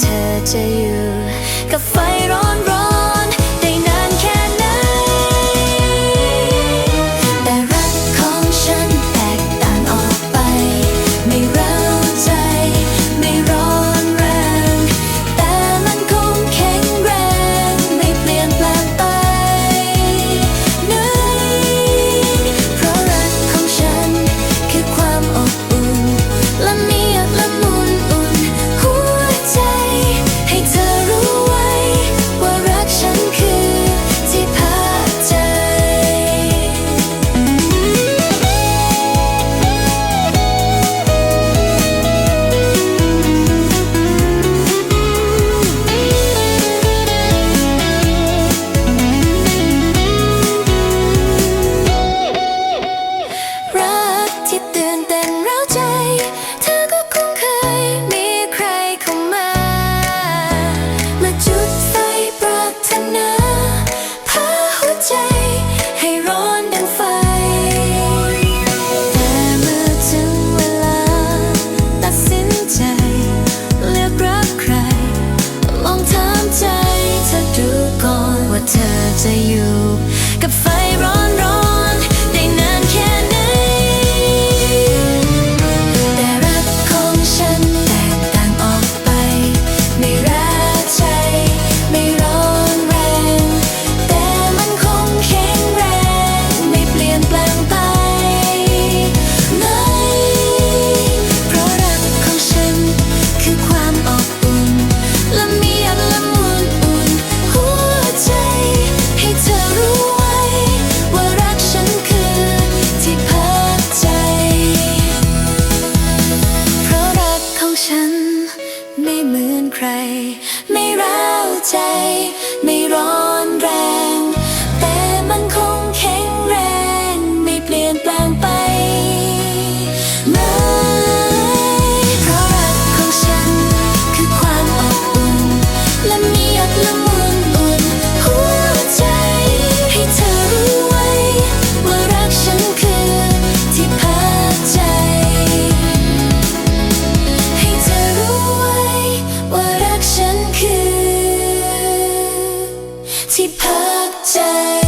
เธอจะอยู่ กับไฟร้อน ไม่ร้าวใจ ไม่ร้อง ที่พักใจ